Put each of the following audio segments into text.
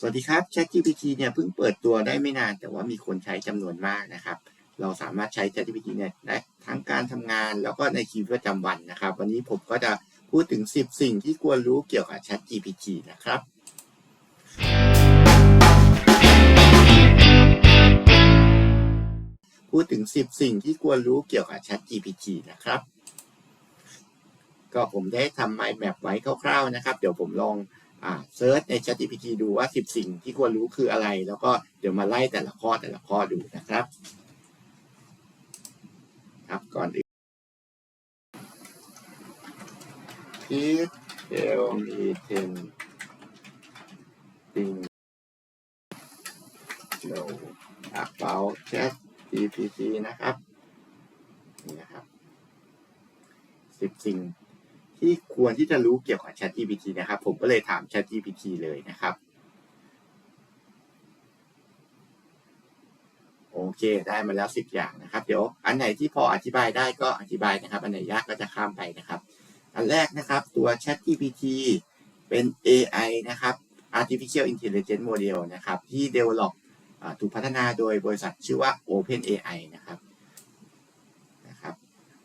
สวัสดีครับ ChatGPT เนี่ยเพิ่งเปิดตัวได้ไม่นาน แต่ว่ามีคนใช้จำนวนมากนะครับ เราสามารถใช้ ChatGPT เนี่ยได้ทั้งการทำงานแล้วก็ในชีวิตประจำวันนะครับ วันนี้ผมก็จะพูดถึง 10 สิ่งที่ควรรู้เกี่ยวกับ ChatGPT นะครับพูดถึง 10 สิ่งที่ควรรู้เกี่ยวกับ ChatGPT นะครับ ก็ผมได้ทำ mind map ไว้คร่าวๆนะครับ เดี๋ยวผมลอง อ่าเซิร์ชใน ChatGPT ดูว่า 10 สิ่งที่ควรรู้คืออะไร แล้วก็เดี๋ยวมาไล่แต่ละข้อแต่ละข้อดูนะครับ ครับก่อนอื่น Please tell me 10 things know about ChatGPT นะครับนี่นะครับ 10 สิ่ง ที่ควรที่จะรู้เกี่ยวกับ ChatGPT นะครับ ผมก็เลยถาม ChatGPT เลยนะครับโอเค ได้มาแล้ว10อย่างนะครับ เดี๋ยวอันไหนที่พออธิบายได้ก็อธิบายนะครับ อันไหนยากก็จะข้ามไปนะครับ อันแรกนะครับตัว ChatGPT เป็น AI นะครับ Artificial Intelligence Model นะครับ ที่ develop ถูกพัฒนาโดยบริษัทชื่อว่า OpenAI นะครับนะครับ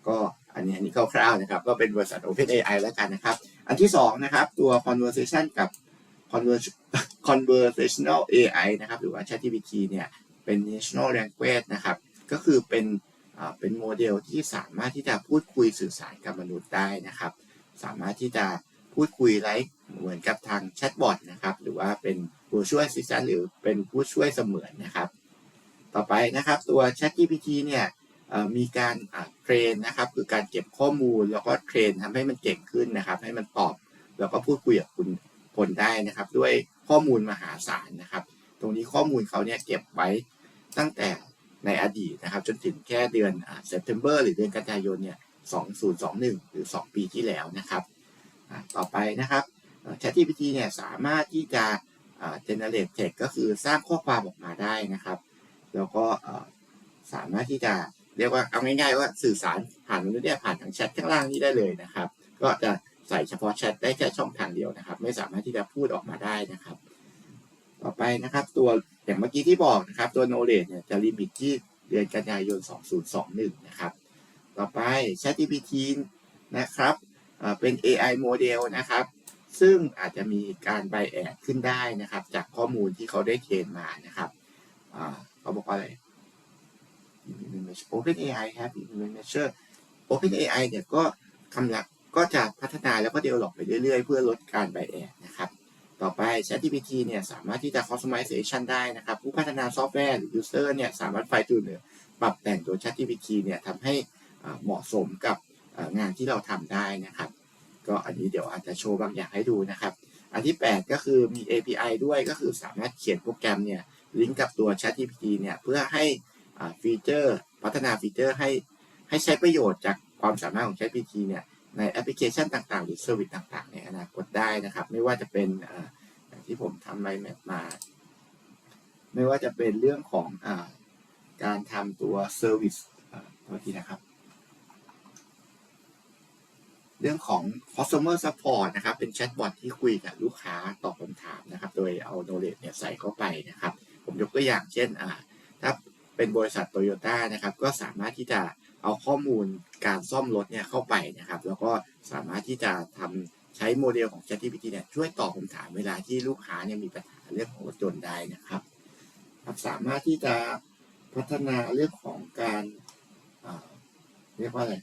ก็ อันนี้อันนี้คร่าวๆนะครับ ก็เป็นบริษัท OpenAI แล้วกันนะครับ อันที่สองนะครับตัว conversation กับ conversational AI นะครับหรือว่า ChatGPT เนี่ยเป็น national language นะครับ ก็คือเป็นเป็นโมเดลที่สามารถที่จะพูดคุยสื่อสารกับมนุษย์ได้นะครับ สามารถที่จะพูดคุยไลฟ์เหมือนกับทางแชทบอทนะครับ หรือว่าเป็นผู้ช่วย assistant หรือเป็นผู้ช่วยเสมือนนะครับ ต่อไปนะครับตัว ChatGPT เนี่ย มีการเทรนนะครับคือการเก็บข้อมูลแล้วก็เทรนทำให้มันเก่งขึ้นนะครับ ให้มันตอบแล้วก็พูดคุยกับคุณคนได้นะครับ ด้วยข้อมูลมหาศาลนะครับ ตรงนี้ข้อมูลเขาเนี่ยเก็บไว้ตั้งแต่ในอดีตนะครับ จนถึงแค่เดือนอ่า September หรือเดือนกันยายนเนี่ย2021 หรือ 2 ปีที่แล้วนะครับ ต่อไปนะครับ ChatGPT เนี่ยสามารถที่จะ generate text ก็คือสร้างข้อความออกมาได้นะครับ แล้วก็สามารถที่จะ เรียกว่าเอาง่ายๆว่าสื่อสารผ่านมนุษย์เนี่ยผ่านทางแชทข้างล่างนี้ได้เลยนะครับ ก็จะใส่เฉพาะแชทได้แค่ช่องทางเดียวนะครับ ไม่สามารถที่จะพูดออกมาได้นะครับ ต่อไปนะครับตัวอย่างเมื่อกี้ที่บอกนะครับตัว knowledge เนี่ยจะลิมิตที่เดือนกันยายน 2021 นะครับ ต่อไป ChatGPT นะครับเอ่อเป็น AI โมเดลนะครับ ซึ่งอาจจะมีการไบแอดขึ้นได้นะครับ จากข้อมูลที่เขาได้เทรนมานะครับเขาบอกว่าอะไร OpenAI have implemented measure OpenAI เนี่ยก็กำลังก็จะพัฒนาแล้วก็ develop ไปเรื่อยๆ เพื่อลดการไบแอดนะครับ ต่อไป ChatGPT เนี่ยสามารถที่จะ customization ได้นะครับ ผู้พัฒนาซอฟต์แวร์หรือ user เนี่ยสามารถไฟจูนหรือปรับแต่งตัว ChatGPT เนี่ยทำให้เหมาะสมกับงานที่เราทำได้นะครับ ก็อันนี้เดี๋ยวอาจจะโชว์บางอย่างให้ดูนะครับ อันที่ 8 ก็คือมี API ด้วยก็คือสามารถเขียนโปรแกรมเนี่ยลิงก์กับตัว ChatGPT เนี่ยเพื่อให้ ฟีเจอร์ พัฒนาฟีเจอร์ให้ให้ใช้ประโยชน์จากความสามารถของ ChatGPT เนี่ยในแอปพลิเคชันต่างๆ หรือเซอร์วิสต่างๆ ในอนาคตได้นะครับ ไม่ว่าจะเป็นอย่างที่ผมทำไลน์แมปมา ไม่ว่าจะเป็นเรื่องของอการทำตัวเซอร์วิสโทษทีนะครับ เรื่องของ customer support นะครับ เป็นแชทบอทที่คุยกับลูกค้าตอบคำถามนะครับ โดยเอา knowledge เนี่ยใส่เข้าไปนะครับ ผมยกตัวอย่างเช่นถ้า เป็นบริษัทโตโยต้านะครับก็สามารถที่จะเอาข้อมูลการซ่อมรถเนี่ยเข้าไปนะครับ แล้วก็สามารถที่จะทำใช้โมเดลของ ChatGPT เนี่ยช่วยตอบคำถามเวลาที่ลูกค้าเนี่ยมีปัญหาเรื่องของรถยนต์ได้นะครับสามารถที่จะพัฒนาเรื่องของการาเรียกว่าอะไร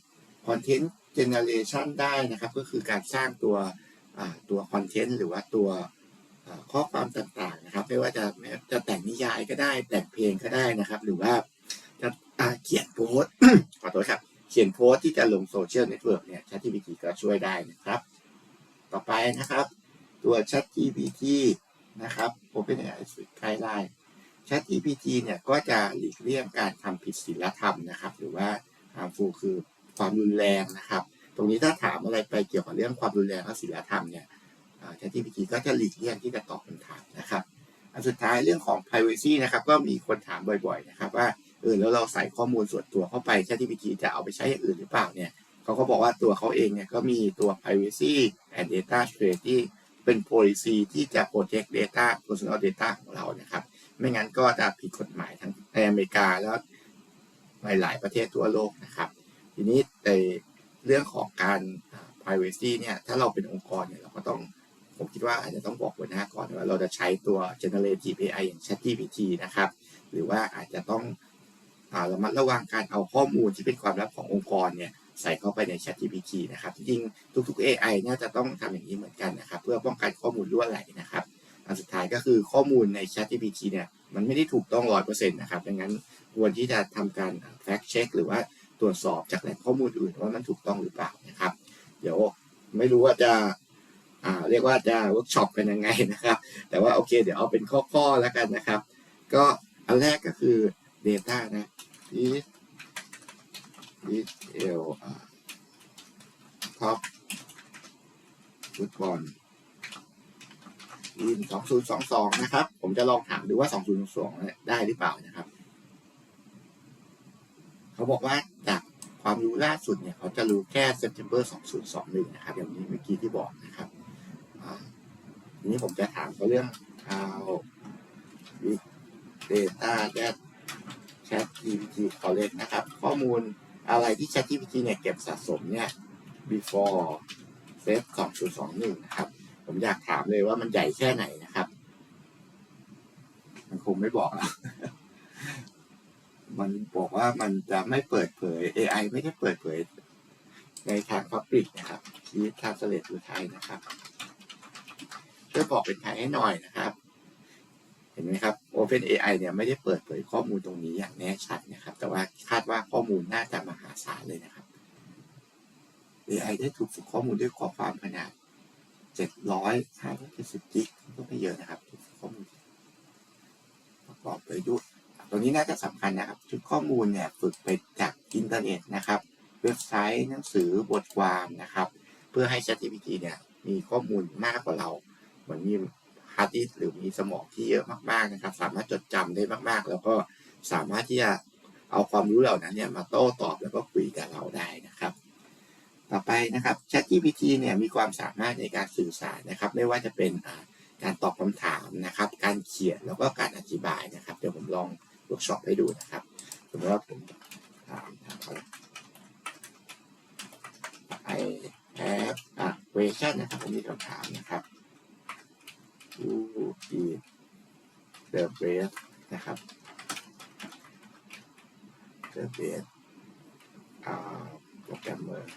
content generation ได้นะครับ ก็คือการสร้างตัวตัว content หรือว่าตัว ข้อความต่างๆนะครับ ไม่ว่าจะจะแต่งนิยายก็ได้ แต่งเพลงก็ได้นะครับ หรือว่าจะาเขียนโพสต์ขอโทษครับ เขียนโพสต์ที่จะลงโซเชียลเน็ตเวิร์กเนี่ย ChatGPT ก็ช่วยได้นะครับ ต่อไปนะครับ ตัว ChatGPT นะครับ OpenAI Guideline ChatGPT เนี่ยก็จะหลีกเลี่ยงการทำผิดศีลธรรมนะครับ หรือว่า harmful คือความรุนแรงนะครับ ตรงนี้ถ้าถามอะไรไปเกี่ยวกับเรื่องความรุนแรงและศีลธรรมเนี่ย ChatGPT ก็จะหลีกเลี่ยงที่จะตอบคำถามนะครับ อันสุดท้ายเรื่องของ privacy นะครับ ก็มีคนถามบ่อยๆนะครับว่าเออแล้วเราใส่ข้อมูลส่วนตัวเข้าไป ChatGPT จะเอาไปใช้อย่างอื่นหรือเปล่าเนี่ยเขาก็บอกว่าตัวเขาเองเนี่ยก็มีตัว privacy and data security เป็น policy ที่จะ protect data personal data ของเรานะครับ ไม่งั้นก็จะผิดกฎหมายทั้งในอเมริกาแล้วในหลายประเทศทั่วโลกนะครับ ทีนี้ในเรื่องของการ privacy เนี่ย ถ้าเราเป็นองค์กรเนี่ย เราก็ต้อง ผมคิดว่าอาจจะต้องบอกหัวหน้าก่อนว่าเราจะใช้ตัว generative AI อย่าง ChatGPT นะครับ หรือว่าอาจจะต้องอาระมัดระวังการเอาข้อมูลที่เป็นความลับขององค์กรเนี่ยใส่เข้าไปใน ChatGPT นะครับจริงทุก ๆ AI น่าจะต้องทำอย่างนี้เหมือนกันนะครับ เพื่อป้องกันข้อมูลรั่วไหลนะครับอันสุดท้ายก็คือข้อมูลใน ChatGPT เนี่ยมันไม่ได้ถูกต้องร้อยเปอร์เซ็นต์นะครับดังนั้นควรที่จะทำการ fact check หรือว่าตรวจสอบจากแหล่งข้อมูลอื่นว่ามันถูกต้องหรือเปล่านะครับ เดี๋ยวไม่รู้ว่าจะ เรียกว่าจะเวิร์กช็อปกันยังไงนะครับ แต่ว่าโอเค เดี๋ยวเอาเป็นข้อๆแล้วกันนะครับ ก็อันแรกก็คือ Data นะ is is l อ่า top ฟุตบอล in 2022 นะครับ ผมจะลองถามดูว่า 2022 ได้หรือเปล่านะครับ เขาบอกว่าจากความรู้ล่าสุดเนี่ย เขาจะรู้แค่ September 2021 นะครับ อย่างนี้เมื่อกี้ที่บอกนะครับ นี้ผมจะถามเขาเรื่อง how big data that Chat GPT collect นะครับ ข้อมูลอะไรที่ Chat GPT เนี่ยเก็บสะสมเนี่ย before Feb 2021 นะครับ ผมอยากถามเลยว่ามันใหญ่แค่ไหนนะครับ มันคงไม่บอกหรอกมันบอกว่ามันจะไม่เปิดเผย AI ไม่ได้เปิดเผยในทาง Public นะครับที่ทางเสลดหรือไทยนะครับ ช่วยบอกเป็นไทยให้หน่อยนะครับ เห็นไหมครับ Open AI เนี่ยไม่ได้เปิดเผยข้อมูลตรงนี้อย่างแน่ชัดนะครับ แต่ว่าคาดว่าข้อมูลน่าจะมหาศาลเลยนะครับ AI ได้ถูกฝึกข้อมูลด้วยข้อความขนาด700 570กิกก็ไม่เยอะนะครับถูกฝึกข้อมูลประกอบไปด้วยตรงนี้น่าจะสำคัญนะครับ ชุดข้อมูลเนี่ยฝึกไปจากอินเทอร์เน็ตนะครับ เว็บไซต์หนังสือบทความนะครับ เพื่อให้ ChatGPT เนี่ยมีข้อมูลมากกว่าเรา เหมือนมีฮาร์ดดิสก์หรือมีสมองที่เยอะมากๆนะครับ สามารถจดจำได้มากๆ แล้วก็สามารถที่จะเอาความรู้เหล่านั้นเนี่ยมาโต้ตอบแล้วก็คุยกับเราได้นะครับ ต่อไปนะครับ ChatGPT เนี่ยมีความสามารถในการสื่อสารนะครับ ไม่ว่าจะเป็นการตอบคำถามนะครับ การเขียนแล้วก็การอธิบายนะครับ เดี๋ยวผมลองเวิร์กช็อปให้ดูนะครับสมมติว่าผมถามถามเขา I have a question นะครับผมมีคำถามนะครับ Who is the best นะครับ the best อ่าโปรแกรมเมอร์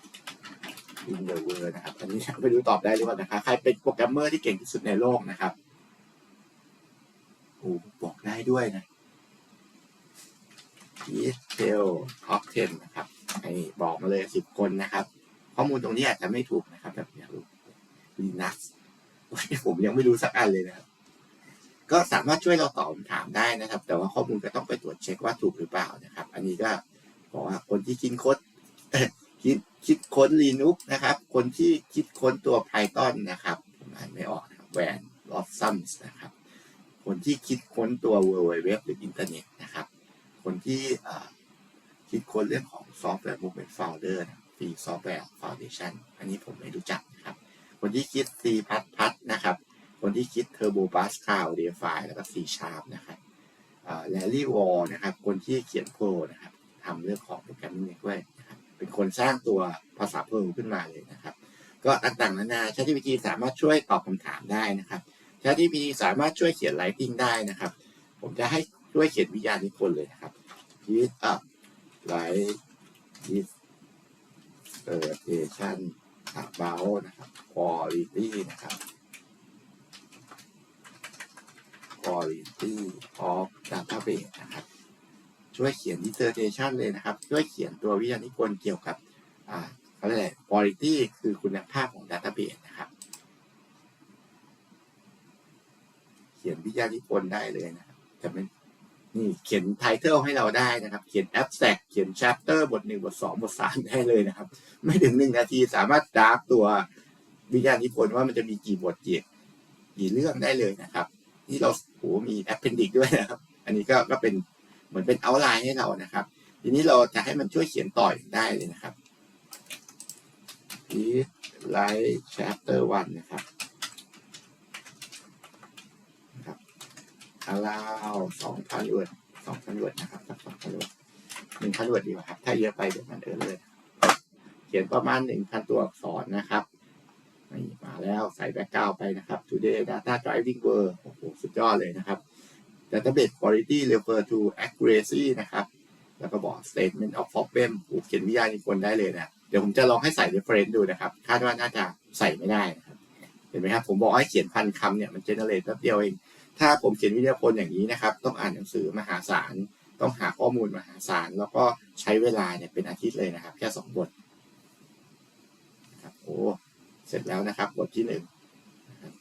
in the world นะครับ อันนี้ไม่รู้ตอบได้หรือเปล่านะครับ ใครเป็นโปรแกรมเมอร์ที่เก่งที่สุดในโลกนะครับโอ้บอกได้ด้วยนะ detail top 10นะครับไอ้บอกมาเลยสิบคนนะครับ ข้อมูลตรงนี้อาจจะไม่ถูกนะครับแบบอยากรู้ Linux ผมยังไม่รู้สักอันเลยนะครับ ก็สามารถช่วยเราตอบคำถามได้นะครับ แต่ว่าข้อมูลก็ต้องไปตรวจเช็คว่าถูกหรือเปล่านะครับ อันนี้ก็บอกว่าคนที่คิดค้นคิดคิดค้น Linux นะครับ คนที่คิดค้นตัว Python นะครับผมอ่านไม่ออกนะครับแวนลอสซัมส์นะครับ คนที่คิดค้นตัว World Wide Web หรืออินเทอร์เน็ตนะครับ คนที่คิดค้นเรื่องของ Software Movement Founder ฟรี Software Foundation อันนี้ผมไม่รู้จักนะครับ คนที่คิด C++ นะครับ คนที่คิด Turbo Bus Cloud DeFi แล้วก็ C Sharp นะครับแลลี่วอลนะครับ คนที่เขียนโปรนะครับทำเรื่องของโปรแกรมนี้ด้วยนะครับเป็นคนสร้างตัวภาษาเพร์ลขึ้นมาเลยนะครับ ก็ต่างๆนานา ChatGPT สามารถช่วยตอบคำถามได้นะครับ ChatGPT สามารถช่วยเขียน Writing ได้นะครับ ผมจะให้ช่วยเขียนวิทยานิพนธ์เลยนะครับ Read up write dissertation about นะครับ quality นะครับ quality of database นะครับ ช่วยเขียน dissertation เลยนะครับ ช่วยเขียนตัววิทยานิพนธ์เกี่ยวกับอ่าเขาเรียกอะไร quality คือคุณภาพของ database นะครับ เขียนวิทยานิพนธ์ได้เลยนะครับจะเป็นนี่เขียนไทเทลให้เราได้นะครับ เขียน abstract เขียน chapter บทหนึ่งบทสองบทสามได้เลยนะครับ ไม่ถึงหนึ่งนาทีสามารถดราฟตัววิทยานิพนธ์ว่ามันจะมีกี่บทกี่กี่เรื่องได้เลยนะครับ ที่เราโหมีแอปเพนดิกด้วยนะครับ อันนี้ก็ก็เป็นเหมือนเป็นเอาไลน์ให้เรานะครับ ทีนี้เราจะให้มันช่วยเขียนต่อยได้เลยนะครับ is like chapter one นะครับนะครับ allow สองพันวดสองพันวดนะครับสองพันวดหนึ่งพันวดดีกว่าครับ ถ้าเยอะไปเดี๋ยวมันเออเลย เขียนประมาณหนึ่งพันตัวอักษรนะครับ นี่มาแล้วใส่แบ็กกราวไปนะครับ today data driving word โอ้โหสุดยอดเลยนะครับ database quality refer to accuracy นะครับ แล้วก็บอก statement of problem โอ้เขียนวิทยานิพนธ์ได้เลยนะ เดี๋ยวผมจะลองให้ใส่ reference ดูนะครับ คาดว่าน่าจะใส่ไม่ได้นะครับ เห็นไหมครับ ผมบอกให้เขียนพันคำเนี่ย มัน generate แป๊บเดียวเอง ถ้าผมเขียนวิทยาพนธ์อย่างนี้นะครับ ต้องอ่านหนังสือมหาศาล ต้องหาข้อมูลมหาศาล แล้วก็ใช้เวลาเนี่ยเป็นอาทิตย์เลยนะครับ แค่สองบทครับโอ้ เสร็จแล้วนะครับบทที่หนึ่งนะครับ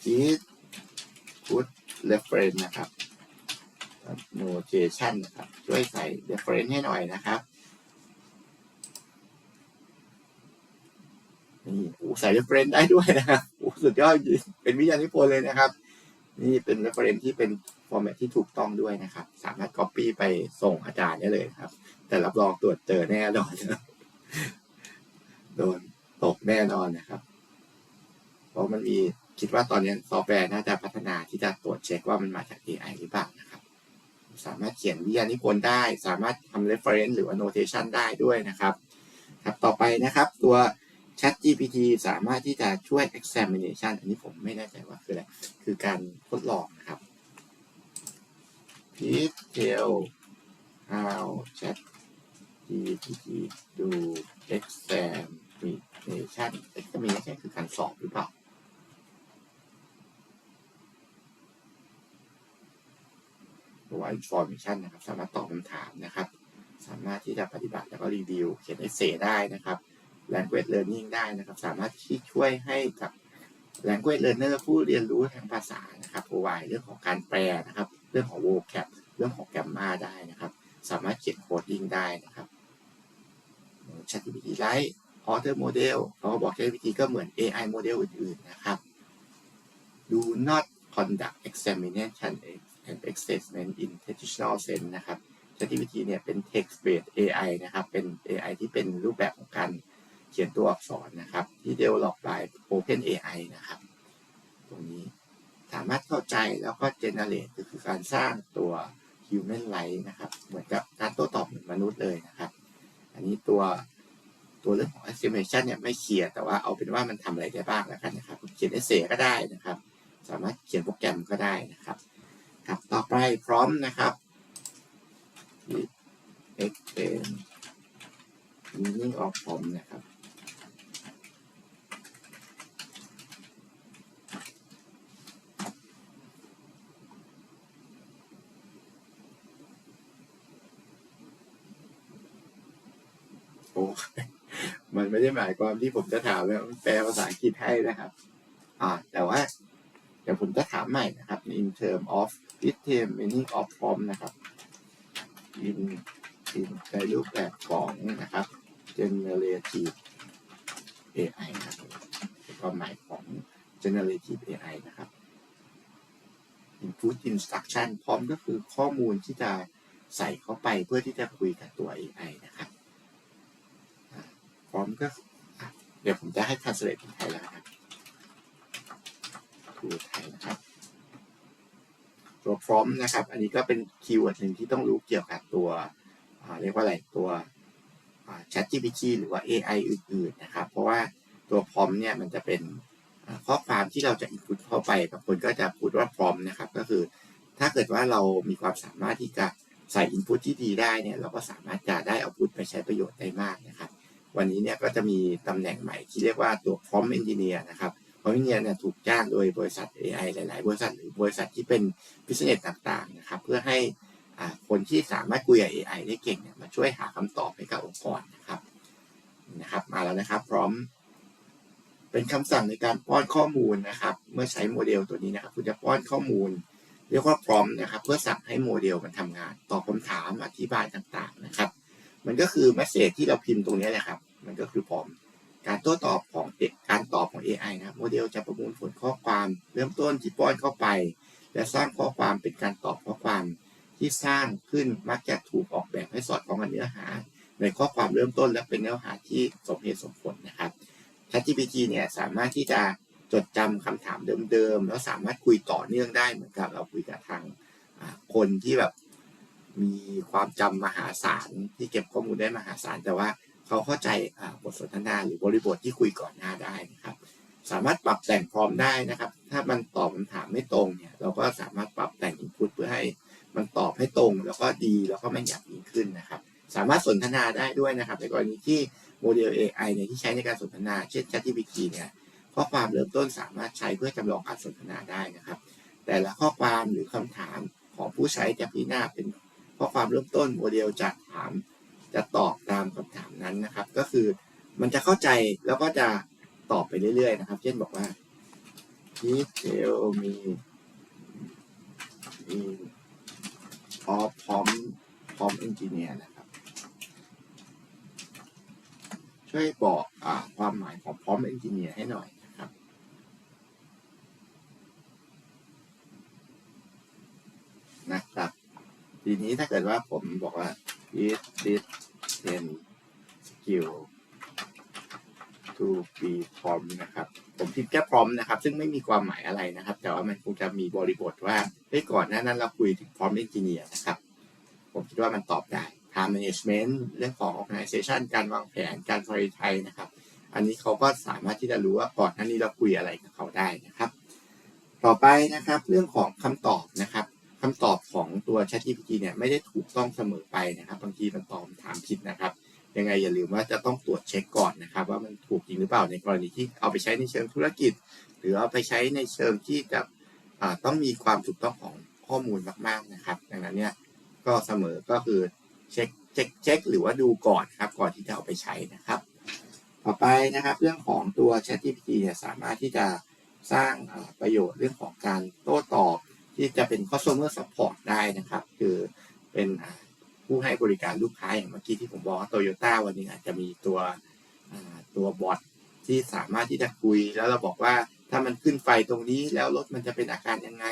please put reference นะครับ notation นะครับ ช่วยใส่ reference ให้หน่อยนะครับนี่โอ้ใส่ reference ได้ด้วยนะครับโอ้สุดยอดจริงเป็นวิทยานิพนธ์เลยนะครับ นี่เป็น reference ที่เป็น format ที่ถูกต้องด้วยนะครับ สามารถ copy ไปส่งอาจารย์ได้เลยครับ แต่รับรองตรวจเจอแน่นอน โดนตกแน่นอนนะครับ เพราะมันมีคิดว่าตอนนี้ซอฟต์แวร์น่าจะพัฒนาที่จะตรวจเช็คว่ามันมาจาก AI หรือเปล่านะครับ สามารถเขียนวิทยานิพนธ์ได้ สามารถทำ reference หรือว่า notation ได้ด้วยนะครับครับต่อไปนะครับตัว Chat GPT สามารถที่จะช่วย examination อันนี้ผมไม่แน่ใจว่าคืออะไร คือการทดลองนะครับ Please tell how Chat GPT do examination examination คือการสอบหรือเปล่าตัว information นะครับ สามารถตอบคำถามนะครับ สามารถที่จะปฏิบัติแล้วก็รีวิว เขียนเอเซได้นะครับ language learning ได้นะครับ สามารถที่ช่วยให้กับ language learner ผู้เรียนรู้ทางภาษานะครับ provide เรื่องของการแปลนะครับ เรื่องของ vocab เรื่องของ grammar ได้นะครับ สามารถเขียน coding ได้นะครับ ChatGPT Lite Author Model เขาก็บอก ChatGPT ก็เหมือน AI model อื่นๆนะครับ do not conduct examination and assessment in traditional sense นะครับ ChatGPT เนี่ยเป็น text based AI นะครับ เป็น AI ที่เป็นรูปแบบของการเขียนตัวอักษรนะครับ ที่ develop by Open AI นะครับ ตรงนี้สามารถเข้าใจแล้วก็ generate ก็คือการสร้างตัว human like นะครับ เหมือนกับการโต้ตอบเหมือนมนุษย์เลยนะครับ อันนี้ตัว ตัวเรื่องของ estimation เนี่ยไม่เคลียร์แต่ว่าเอาเป็นว่ามันทำอะไรได้บ้างแล้วกันนะครับเขียนเอเซก็ได้นะครับ สามารถเขียนโปรแกรมก็ได้นะครับครับต่อไปพร้อมนะครับ explain meaning of form นะครับ โอ้ มันไม่ได้หมายความที่ผมจะถามแล้วแปลภาษาอังกฤษให้นะครับ อ่า แต่ว่า เดี๋ยวผมจะถามใหม่นะครับ in term of system meaning of prompt นะครับ in in ในรูปแบบของนะครับ generative AI นะครับความหมายของ generative AI นะครับ input instruction พร้อมก็คือข้อมูลที่จะใส่เข้าไปเพื่อที่จะคุยกับตัว AI นะครับ ร้อมก็เดี๋ยวผมจะให้ translate เป็นไทยแล้วนะครับดูไทยนะครับ ตัวพร้อมนะครับ อันนี้ก็เป็นคีย์เวิร์ดหนึ่งที่ต้องรู้เกี่ยวกับตัวเรียกว่าอะไรตัว Chat GPT หรือว่า AI อื่นๆนะครับ เพราะว่าตัวพร้อมเนี่ยมันจะเป็นข้อความที่เราจะ input เข้าไปบางคนก็จะพูดว่าพร้อมนะครับ ก็คือถ้าเกิดว่าเรามีความสามารถที่จะใส่ input ที่ดีได้เนี่ยเราก็สามารถจะได้เอา output ไปใช้ประโยชน์ได้มากนะครับ วันนี้เนี่ยก็จะมีตำแหน่งใหม่ที่เรียกว่าตัว prompt engineer นะครับ prompt engineer เนี่ยถูกจ้างโดยบริษัท AI หลาย ๆ บริษัทหรือบริษัทที่เป็น business ต่างๆนะครับเพื่อให้คนที่สามารถคุยกับ AI ได้เก่งเนี่ยมาช่วยหาคำตอบให้กับองค์กรนะครับนะครับมาแล้วนะครับพร้อม เป็นคำสั่งในการป้อนข้อมูลนะครับ เมื่อใช้โมเดลตัวนี้นะครับ คุณจะป้อนข้อมูล เรียกว่าพร้อมนะครับ เพื่อสั่งให้โมเดลมันทำงานตอบคำถามอธิบายต่างๆนะครับ มันก็คือแมสเซจที่เราพิมพ์ตรงนี้แหละครับ มันก็คือพร้อมการโต้ตอบของเด็กการตอบของ AI นะครับโมเดลจะประมวลผลข้อความเริ่มต้นที่ป้อนเข้าไป และสร้างข้อความเป็นการตอบข้อความที่สร้างขึ้นมักจะถูกออกแบบให้สอดคล้องกับเนื้อหา ในข้อความเริ่มต้นและเป็นเนื้อหาที่สมเหตุสมผลนะครับ ChatGPT เนี่ยสามารถที่จะจดจำคำถามเดิมๆ แล้วสามารถคุยต่อเนื่องได้เหมือนกับเราคุยกับทางคนที่แบบ มีความจำมหาศาลที่เก็บข้อมูลได้มหาศาลแต่ว่าเขาเข้าใจบทสนทนาหรือบริบทที่คุยก่อนหน้าได้นะครับ สามารถปรับแต่งพร้อมได้นะครับ ถ้ามันตอบคำถามไม่ตรงเนี่ยเราก็สามารถปรับแต่งอินพุตเพื่อให้มันตอบให้ตรง แล้วก็ดีแล้วก็ไม่อยากยิ่งขึ้นนะครับ สามารถสนทนาได้ด้วยนะครับ ในกรณีที่โมเดล AI เนี่ยที่ใช้ในการสนทนาเช่น ChatGPT เนี่ยข้อความเริ่มต้นสามารถใช้เพื่อจำลองการสนทนาได้นะครับ แต่ละข้อความหรือคำถามของผู้ใช้จะพิจารณาเป็น ข้อความเริ่มต้นโมเดลจะถามจะตอบตามคำถามนั้นนะครับ ก็คือมันจะเข้าใจแล้วก็จะตอบไปเรื่อยๆนะครับ เช่นบอกว่า please tell me of พร้อมพร้อม engineer นะครับ ช่วยบอกอความหมายของพร้อม engineer ให้หน่อยนะครับ นะครับ ทีนี้ถ้าเกิดว่าผมบอกว่า is this ten skill to be prom นะครับ ผมพิมพ์แค่พร้อมนะครับ ซึ่งไม่มีความหมายอะไรนะครับ แต่ว่ามันคงจะมีบริบทว่าเฮ้ยก่อนหน้านั้นเราคุยถึงพร้อม engineer นะครับ ผมคิดว่ามันตอบได้ time management เรื่องของ organization การวางแผนการ prioritize นะครับ อันนี้เขาก็สามารถที่จะรู้ว่าก่อนหน้านี้เราคุยอะไรกับเขาได้นะครับ ต่อไปนะครับ เรื่องของคำตอบนะครับ คำตอบของตัว ChatGPT เนี่ยไม่ได้ถูกต้องเสมอไปนะครับ บางทีมันตอบถามผิดนะครับ ยังไงอย่าลืมว่าจะต้องตรวจเช็คก่อนนะครับ ว่ามันถูกจริงหรือเปล่าในกรณีที่เอาไปใช้ในเชิงธุรกิจ หรือเอาไปใช้ในเชิงที่จะต้องมีความถูกต้องของข้อมูลมากๆนะครับ ดังนั้นเนี่ยก็เสมอก็คือเช็คเช็คเช็คหรือว่าดูก่อนครับก่อนที่จะเอาไปใช้นะครับ ต่อไปนะครับเรื่องของตัว ChatGPT เนี่ยสามารถที่จะสร้างประโยชน์เรื่องของการโต้ตอบ ที่จะเป็น customer support ได้นะครับ คือเป็นผู้ให้บริการลูกค้าอย่างเมื่อกี้ที่ผมบอกว่าโตโยต้าวันนี้อาจจะมีตัวตัวบอทที่สามารถที่จะคุย แล้วเราบอกว่าถ้ามันขึ้นไฟตรงนี้แล้วรถมันจะเป็นอาการยังไง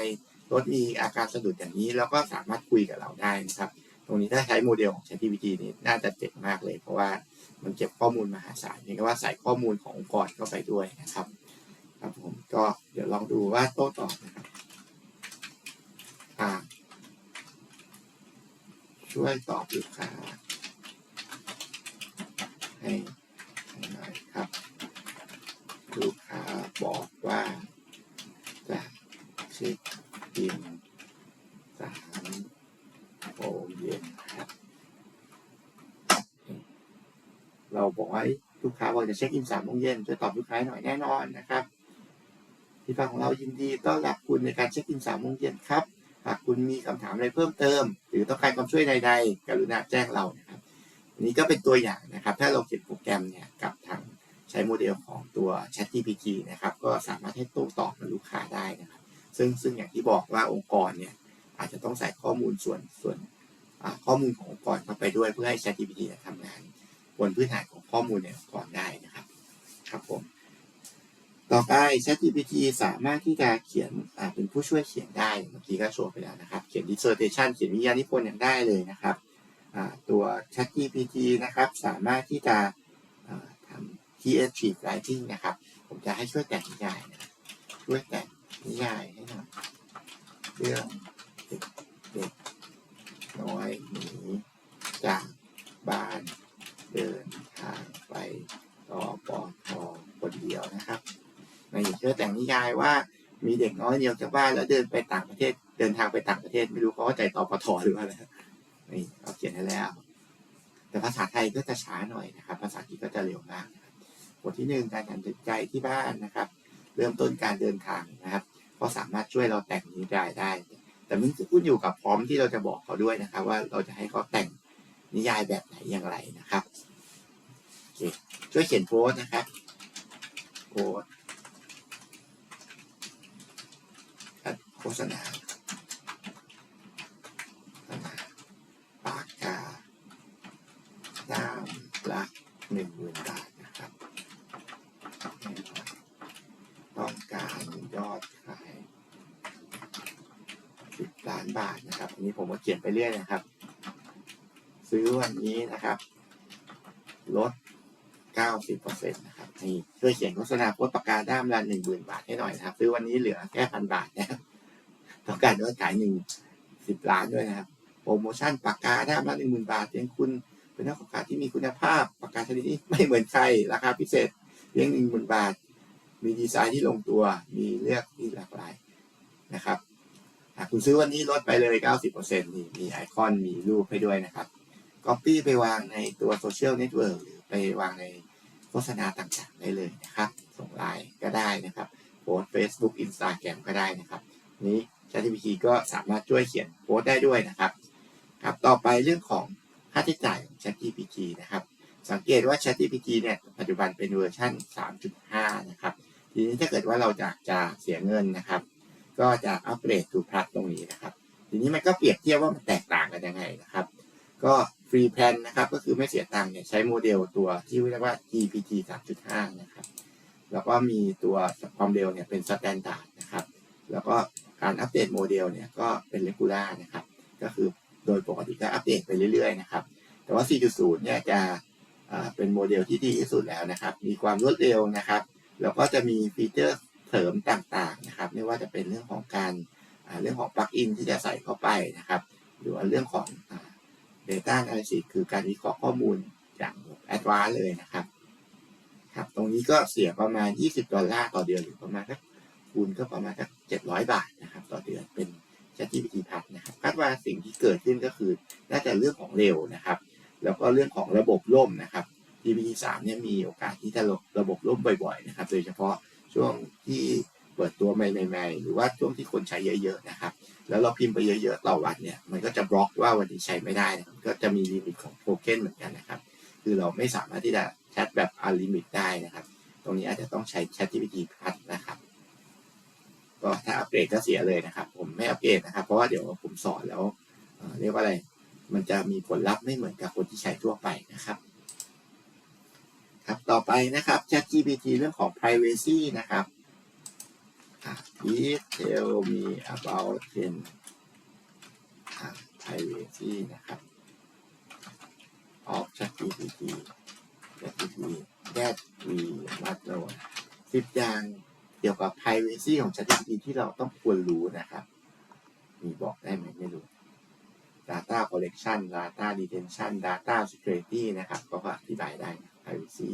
รถมีอาการสะดุดอย่างนี้ แล้วก็สามารถคุยกับเราได้นะครับ ตรงนี้ถ้าใช้โมเดลของ ChatGPT นี่น่าจะเจ๋งมากเลย เพราะว่ามันเก็บข้อมูลมหาศาลเพียงแต่ว่าใส่ข้อมูลขององค์กรเข้าไปด้วยนะครับ ครับผมก็เดี๋ยวลองดูว่าโต้ตอบนะครับ อ่า ช่วยตอบลูกค้าให้หน่อยครับ ลูกค้าบอกว่าจะเช็คอินสามโมงเย็นครับ เราบอกว่าลูกค้าบอกจะเช็คอินสามโมงเย็นช่วยตอบลูกค้าหน่อยแน่นอนนะครับ ที่ฟังของเรายินดีต้อนรับคุณในการเช็คอินสามโมงเย็นครับ หากคุณมีคำถามอะไรเพิ่มเติม หรือต้องการความช่วยใด ๆ กรุณาแจ้งเรานะครับอันนี้ก็เป็นตัวอย่างนะครับ ถ้าเราเขียนโปรแกรมเนี่ยกับทางใช้โมเดลของตัว ChatGPT นะครับ ก็สามารถให้โต้ตอบกับลูกค้าได้นะครับ ซึ่งซึ่งอย่างที่บอกว่าองค์กรเนี่ยอาจจะต้องใส่ข้อมูลส่วนส่วนข้อมูลขององค์กรเข้าไปด้วยเพื่อให้ ChatGPT เนี่ยทำงานบนพื้นฐานของข้อมูลในองค์กรได้นะครับ ครับผม ต่อไป ChatGPT สามารถที่จะเขียนเป็นผู้ช่วยเขียนได้ เมื่อกี้ก็โชว์ไปแล้วนะครับ เขียน dissertation เขียนวิทยานิพนธ์อย่างได้เลยนะครับ ตัว ChatGPT นะครับ สามารถที่จะทำ creative writing นะครับ ผมจะให้ช่วยแต่งนิยายนะช่วยแต่งนิยายให้หน่อยเรื่องเด็กเด็กน้อยหนีจากบ้านเดินทางไปต่อปอทอคนเดียวนะครับ ในช่วยแต่งนิยายว่ามีเด็กน้อยเดียวจากบ้านแล้วเดินไปต่างประเทศ เดินทางไปต่างประเทศไม่รู้เขาเข้าใจต่อปทหรือว่าอะไรนี่เราเขียนให้แล้ว แต่ภาษาไทยก็จะช้าหน่อยนะครับ ภาษาอังกฤษก็จะเร็วมากบทที่หนึ่งการตัดสินใจที่บ้านนะครับ เริ่มต้นการเดินทางนะครับก็สามารถช่วยเราแต่งนิยายได้ แต่มันขึ้นอยู่กับพร้อมที่เราจะบอกเขาด้วยนะครับ ว่าเราจะให้เขาแต่งนิยายแบบไหนอย่างไรนะครับช่วยเขียนโพสต์นะครับโพสต์ โฆษณาโฆษณาปากกาตามละหนึ่งหมื่นบาทนะครับต้องการยอดขายสิบล้านบาทนะครับอันนี้ผมก็เขียนไปเรื่อยนะครับ ซื้อวันนี้นะครับ ลด90%นะครับนี่ช่วยเขียนโฆษณาโพสปากกาด้ามละหนึ่งหมื่นบาทให้หน่อยนะครับ ซื้อวันนี้เหลือแค่พันบาทนะครับ ต้อการยอดขายหนึ่งสิบล้านด้วยนะครับ โปรโมชั่นปากกาด้ามละหนึ่งหมื่นบาทเพียงคุณเป็นนักปากกาที่มีคุณภาพปากกาชนิดนี้ไม่เหมือนใครราคาพิเศษเพียงหนึ่งหมื่นบาท มีดีไซน์ที่ลงตัวมีเลือกที่หลากหลายนะครับหากคุณซื้อวันนี้ลดไปเลย 90%นี่มีไอคอนมีรูปให้ด้วยนะครับ Copy ไปวางในตัวโซเชียลเน็ตเวิร์กหรือไปวางในโฆษณาต่างๆได้เลยนะครับ ส่งไลน์ก็ได้นะครับ โพสเฟซบุ๊กอินสตาแกรมก็ได้นะครับ นี้ ChatGPT ก็สามารถช่วยเขียนโพสต์ได้ด้วยนะครับครับต่อไปเรื่องของค่าใช้จ่ายของ ChatGPT นะครับสังเกตว่า ChatGPT เนี่ยปัจจุบันเป็นเวอร์ชัน3.5 นะครับทีนี้ถ้าเกิดว่าเราจะจะเสียเงินนะครับ ก็จะอัปเกรด to Plus ตรงนี้นะครับ ทีนี้มันก็เปรียบเทียบว่ามันแตกต่างกันยังไงนะครับ ก็ฟรีแพลนนะครับก็คือไม่เสียตังค์เนี่ยใช้โมเดลตัวที่เรียกว่า GPT 3.5 นะครับ แล้วก็มีตัวความเร็วเนี่ยเป็นสแตนดาร์ดนะครับ แล้วก็ การอัปเดตโมเดลเนี่ยก็เป็นเลกูล่านะครับก็คือโดยปกติก็อัปเดตไปเรื่อยๆนะครับแต่ว่า 4.0 เนี่ยจะเป็นโมเดลที่ดีที่สุดแล้วนะครับ มีความรวดเร็วนะครับแล้วก็จะมีฟีเจอร์เสริมต่างๆนะครับ ไม่ว่าจะเป็นเรื่องของการเรื่องของปลั๊กอินที่จะใส่เข้าไปนะครับ หรือว่าเรื่องของอ่า Data Analysis คือการวิเคราะห์ข้อมูลอย่างแอดวานเลยนะครับครับ ตรงนี้ก็เสียประมาณ 20 ดอลลาร์ต่อเดือนหรือประมาณสัก คูณก็ประมาณสัก700บาทนะครับต่อเดือนเป็น ChatGPT Plus นะครับคาดว่าสิ่งที่เกิดขึ้นก็คือ น่าจะเรื่องของเร็วนะครับ แล้วก็เรื่องของระบบล่มนะครับ GPT 3เนี่ยมีโอกาสที่จะระบบล่มบ่อยๆนะครับ โดยเฉพาะช่วงที่เปิดตัวใหม่ๆหรือว่าช่วงที่คนใช้เยอะๆนะครับ แล้วเราพิมพ์ไปเยอะๆต่อวันเนี่ย มันก็จะบล็อกว่าวันนี้ใช้ไม่ได้นะครับก็จะมีลิมิตของโทเค็นเหมือนกันนะครับ คือเราไม่สามารถที่จะแชทแบบอันลิมิตได้นะครับ ตรงนี้อาจจะต้องใช้ ChatGPT Plus นะครับ ก็ถ้าอัปเกรดก็เสียเลยนะครับ ผมไม่อัปเกรดนะครับ เพราะว่าเดี๋ยวผมสอนแล้วเเรียกว่าอะไร มันจะมีผลลัพธ์ไม่เหมือนกับคนที่ใช้ทั่วไปนะครับ ครับต่อไปนะครับ ChatGPT เรื่องของ privacy นะครับ Please tell me about ten privacy นะครับ of ChatGPT ChatGPT that we must know สิบอย่าง เกี่ยวกับ privacy ของ ChatGPT ที่เราต้องควรรู้นะครับ มีบอกได้ไหมไม่รู้ data collection data retention data security นะครับ ก็อธิบายได้ privacy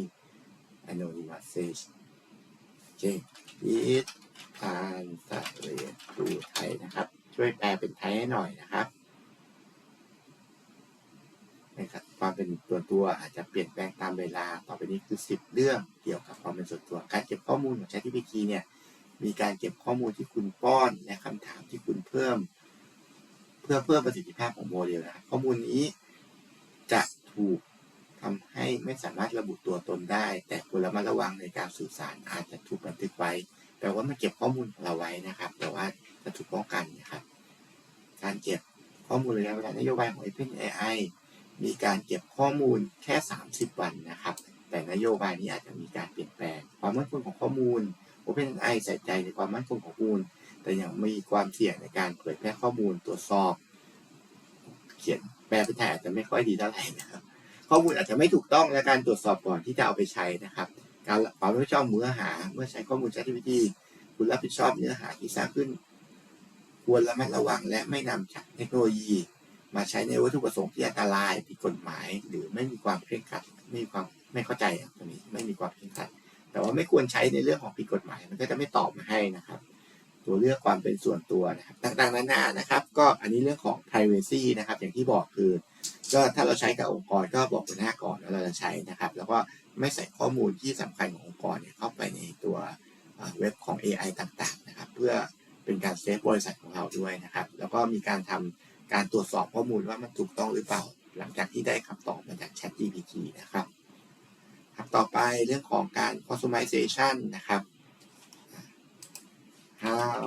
anonymization โอเค please ทานสะเรดดูไทยนะครับ ช่วยแปลเป็นไทยให้หน่อยนะครับ นะครับความเป็นตัวตัวอาจจะเปลี่ยนแปลงตามเวลา ต่อไปนี้คือ 10 เรื่องเกี่ยวกับความเป็นส่วนตัว การเก็บข้อมูลของ ChatGPT เนี่ยมีการเก็บข้อมูลที่คุณป้อนและคำถามที่คุณเพิ่ม เพื่อเพิ่มประสิทธิภาพของโมเดลนะข้อมูลนี้จะถูกทำให้ไม่สามารถระบุตัวตนได้ แต่ควรระมัดระวังในการสื่อสารอาจจะถูกบันทึกไว้แปลว่ามันเก็บข้อมูลของเราไว้นะครับ แต่ว่าจะถูกป้องกันนะครับ การเก็บข้อมูลระยะเวลานโยบายของ OpenAI มีการเก็บข้อมูลแค่ 30 วันนะครับ แต่นโยบายนี้อาจจะมีการเปลี่ยนแปลง ความมั่นคงของข้อมูล OpenAI ใส่ใจในความมั่นคงของข้อมูล แต่ยังมีความเสี่ยงในการเผยแพร่ข้อมูลตรวจสอบ เขียนแปลเป็นไทยอาจจะไม่ค่อยดีเท่าไหร่นะครับ ข้อมูลอาจจะไม่ถูกต้องและการตรวจสอบก่อนที่จะเอาไปใช้นะครับ การความรับผิดชอบเนื้อหา เมื่อใช้ข้อมูล ChatGPT คุณรับผิดชอบเนื้อหาที่สร้างขึ้น ควรระมัดระวังและไม่นำเทคโนโลยี มาใช้ในวัตถุประสงค์ที่อันตรายผิดกฎหมาย หรือไม่มีความเคร่งครัดไม่มีความไม่เข้าใจตรงนี้ไม่มีความเคร่งครัด แต่ว่าไม่ควรใช้ในเรื่องของผิดกฎหมาย มันก็จะไม่ตอบมาให้นะครับ ตัวเลือกความเป็นส่วนตัวนะครับต่างๆนานานะครับ ก็อันนี้เรื่องของ privacy นะครับ อย่างที่บอกคือ ก็ถ้าเราใช้กับองค์กรก็บอกหัวหน้าก่อนว่าเราจะใช้นะครับ แล้วก็ไม่ใส่ข้อมูลที่สำคัญขององค์กรเนี่ยเข้าไปในตัวเว็บของ AI ต่างๆนะครับ เพื่อเป็นการเซฟบริษัทของเราด้วยนะครับ แล้วก็มีการทำ การตรวจสอบข้อมูลว่ามันถูกต้องหรือเปล่า หลังจากที่ได้คำตอบมาจาก Chat GPT นะครับครับต่อไปเรื่องของการ customization นะครับ how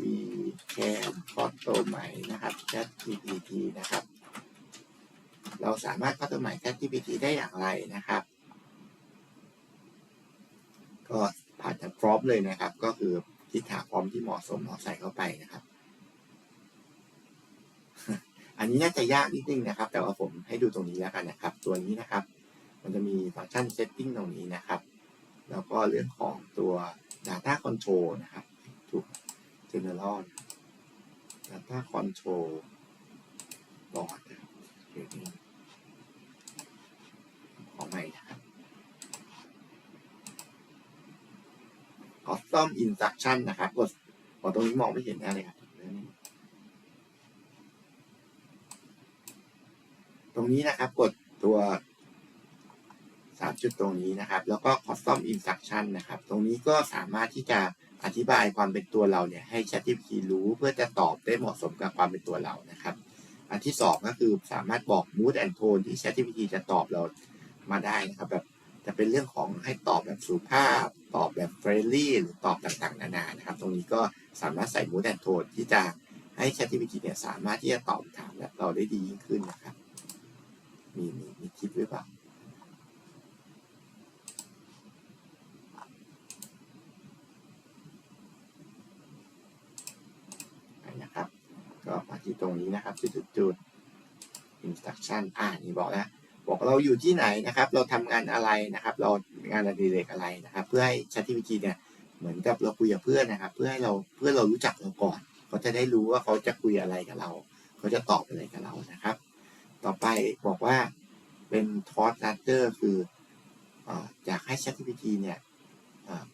we can customize นะครับ Chat GPT นะครับ เราสามารถพัฒนา Chat GPT ได้อย่างไรนะครับ ก็ผ่านจากพร้อมเลยนะครับ ก็คือคิดหาพร้อมที่เหมาะสมเราใส่เข้าไปนะครับ อันนี้น่าจะยากนิดนึงนะครับ แต่ว่าผมให้ดูตรงนี้แล้วกันนะครับ ตัวนี้นะครับ มันจะมีฟังก์ชัน setting ตรงนี้นะครับ แล้วก็เรื่องของตัว Data Control นะครับทุก General Data Control Board นะครับเดี๋ยวนี้ของใหม่นะครับ Custom Instruction นะครับกดขอตรงนี้มองไม่เห็นแน่เลยครับ ต รงนี้นะครับ กดตัวสามจุดตรงนี้นะครับ แล้วก็ custom instruction นะครับ ตรงนี้ก็สามารถที่จะอธิบายความเป็นตัวเราเนี่ยให้ ChatGPT รู้เพื่อจะตอบได้เหมาะสมกับความเป็นตัวเรานะครับ อันที่สองก็คือสามารถบอก mood and tone ที่ ChatGPT จะตอบเรามาได้นะครับแบบจะเป็นเรื่องของให้ตอบแบบสุภาพ ตอบแบบ friendly หรือตอบต่างๆ นานานะครับ ตรงนี้ก็สามารถใส่ mood and tone ที่จะให้ ChatGPT เนี่ยสามารถที่จะตอบคำถามแบบเราได้ดียิ่งขึ้นนะครับ มีมีมีคลิปหรือเปล่านะครับ ก็มาที่ตรงนี้นะครับจุดจุด instruction อ่านี่บอกแล้วบอกเราอยู่ที่ไหนนะครับ เราทำงานอะไรนะครับ เรางานอดิเรกอะไรนะครับ เพื่อให้ ChatGPT เนี่ยเหมือนกับเราคุยกับเพื่อนนะครับ เพื่อให้เราเพื่อเรารู้จักเราก่อน เขาจะได้รู้ว่าเขาจะคุยอะไรกับเรา เขาจะตอบอะไรกับเรานะครับ ต่อไปบอกว่าเป็นทอสนัตเตอร์คือออยากให้ ChatGPT เนี่ย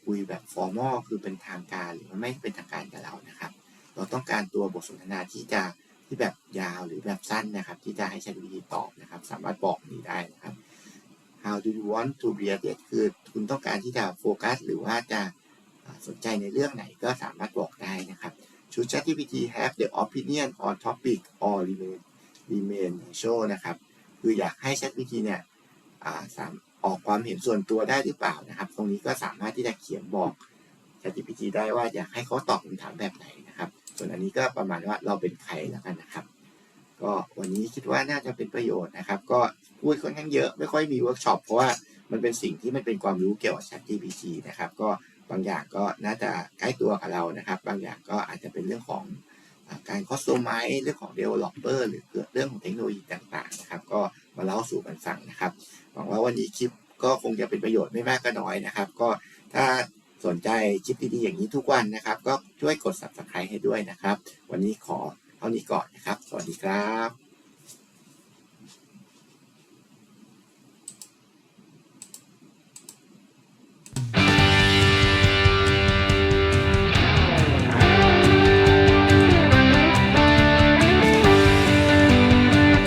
คุยแบบฟอร์มอลคือเป็นทางการหรือว่าไม่เป็นทางการกับเรานะครับ เราต้องการตัวบทสนทนาที่จะที่แบบยาวหรือแบบสั้นนะครับ ที่จะให้ ChatGPT ตอบนะครับ สามารถบอกนี้ได้นะครับ How do you want to be addressed คือคุณต้องการที่จะโฟกัสหรือว่าจะสนใจในเรื่องไหนก็สามารถบอกได้นะครับ Should ChatGPT have the opinion on topic or remain remain neutral นะครับ คืออยากให้ ChatGPT เนี่ยอ่าสามออกความเห็นส่วนตัวได้หรือเปล่านะครับ ตรงนี้ก็สามารถที่จะเขียนบอก ChatGPT ได้ว่าอยากให้เขาตอบคำถามแบบไหนนะครับ ส่วนอันนี้ก็ประมาณว่าเราเป็นใครแล้วกันนะครับ ก็วันนี้คิดว่าน่าจะเป็นประโยชน์นะครับ ก็พูดค่อนข้างเยอะไม่ค่อยมีเวิร์กช็อปเพราะว่ามันเป็นสิ่งที่มันเป็นความรู้เกี่ยวกับ ChatGPT นะครับ ก็บางอย่างก็น่าจะใกล้ตัวกับเรานะครับ บางอย่างก็อาจจะเป็นเรื่องของ การคอสโตมไมเรื่องของ developer หรือเรื่องของเทคโนโลยีต่างๆนะครับ ก็มาเล่าสู่กันฟังนะครับ หวังว่าวันนี้คลิปก็คงจะเป็นประโยชน์ไม่มากก็น้อยนะครับ ก็ถ้าสนใจคลิปดีๆอย่างนี้ทุกวันนะครับ ก็ช่วยกด subscribe ให้ด้วยนะครับ วันนี้ขอเท่านี้ก่อนนะครับ สวัสดีครับ